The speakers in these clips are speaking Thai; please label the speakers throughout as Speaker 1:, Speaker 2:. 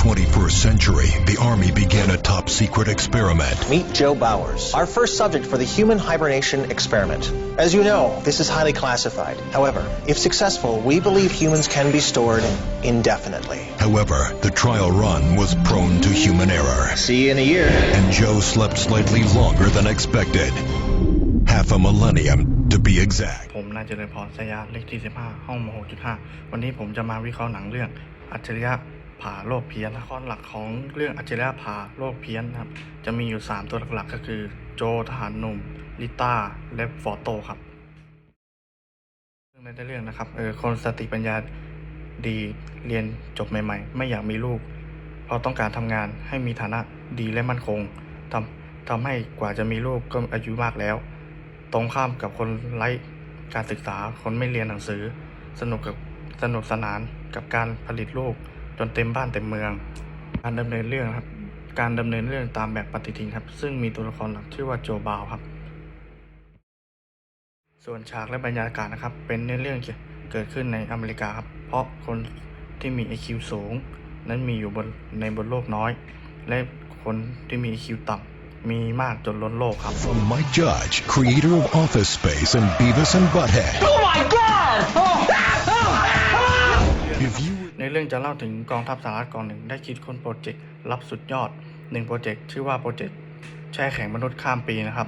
Speaker 1: 21st century, the Army began a top secret experiment.
Speaker 2: Meet Joe Bowers, our first subject for the human hibernation experiment. As you know, this is highly classified. However, if successful, we believe humans can be stored indefinitely.
Speaker 1: However, the trial run was prone to human error,
Speaker 2: See you in a year.
Speaker 1: and Joe slept slightly longer than expected. Half a millennium, to be exact.
Speaker 3: ผมนายเจริญพรสยามเลขที่ 15 ห้องม6.5 วันนี้ผมจะมาวิเคราะห์หนังเรื่อง อัจฉริยะ ผ่าโลกเพี้ยนละครหลักของเรื่องอัจฉริยะผ่าโลกเพี้ยนนะครับ จะมีอยู่ 3 ตัวหลักๆ ก็คือ โจทหารหนุ่มลิต้าและฟอโตครับเรื่องในเรื่องนะครับเออคนสติปัญญาดีเรียนจบใหม่ ๆ ไม่อยากมีลูก เพราะต้องการทำงานให้มีฐานะดีและมั่นคงทำทำให้กว่าจะมีลูกก็อายุมากแล้ว ตรงข้ามกับคนไร้การศึกษาคนไม่เรียนหนังสือ สนุกกับสนุกสนานกับการผลิตลูก จนเต็มบ้านเต็มเมือง การดำเนินเรื่องครับ การดำเนินเรื่องตามแบบปฏิทินครับ ซึ่งมีตัวละครหลักชื่อว่าโจบาวครับ ส่วนฉากและบรรยากาศนะครับ เป็นเนื้อเรื่องเกี่ยวเกิดขึ้นในอเมริกาครับ เพราะคนที่มี IQ สูง นั้นมีอยู่บนในบนโลกน้อย และคนที่มี IQ ต่ำมีมากจนล้นโลกครับ
Speaker 1: From Mike Judge, creator of Office Space and Beavis and Butthead. If you
Speaker 3: ใน เรื่องจะเล่าถึงกองทัพสหรัฐกองหนึ่งได้คิดค้นโปรเจกต์ลับสุดยอดหนึ่งโปรเจกต์ชื่อว่าโปรเจกต์แช่แข็งมนุษย์ข้ามปีนะครับ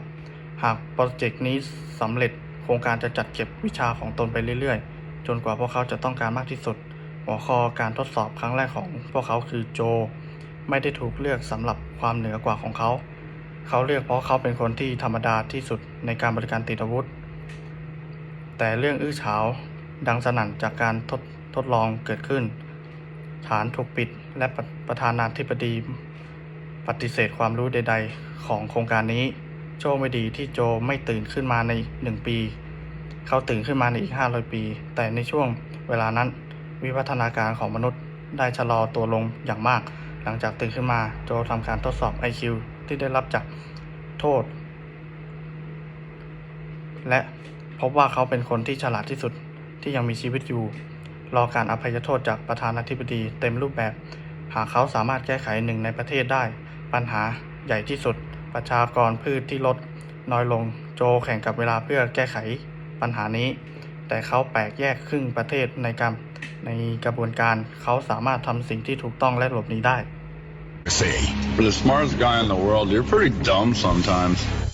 Speaker 3: หากโปรเจกต์นี้สำเร็จโครงการจะจัดเก็บวิชาของตนไปเรื่อยๆ จนกว่าพวกเขาจะต้องการมากที่สุด หัวข้อการทดสอบครั้งแรกของพวกเขาคือโจ ไม่ได้ถูกเลือกสำหรับความเหนือกว่าของเขา เขาเลือกเพราะเขาเป็นคนที่ธรรมดาที่สุดในการบริการติดอาวุธ แต่เรื่องอื้อฉาวดังสนั่นจากการทดทดลองเกิดขึ้น ฐานถูกปิดและประประธานาธิบดี ปฏิเสธความรู้ใด ๆ ของโครงการนี้โชคไม่ดีที่โจไม่ตื่นขึ้นมาในหนึ่งปี เขาตื่นขึ้นมาในอีก 500 ปี แต่ในช่วงเวลานั้น วิวัฒนาการของมนุษย์ได้ชะลอตัวลงอย่างมาก หลังจากตื่นขึ้นมาโจทำการทดสอบ IQ ที่ได้รับจากโทษ และพบว่าเขาเป็นคนที่ฉลาดที่สุดที่ยังมีชีวิตอยู่ รอการอภัยโทษจากประธานาธิบดีเต็มรูปแบบ หากเขาสามารถแก้ไขหนึ่งในประเทศได้ ปัญหาใหญ่ที่สุด ประชากรพืชที่ลด น้อยลงโจแข่งกับเวลาเพื่อแก้ไขปัญหานี้ แต่เขาแปลกแยกครึ่งประเทศในการในกระบวนการเขาสามารถทำสิ่งที่ถูกต้องและหลบหนีได้
Speaker 1: say,
Speaker 4: For the smartest guy in the world, you're pretty dumb sometimes.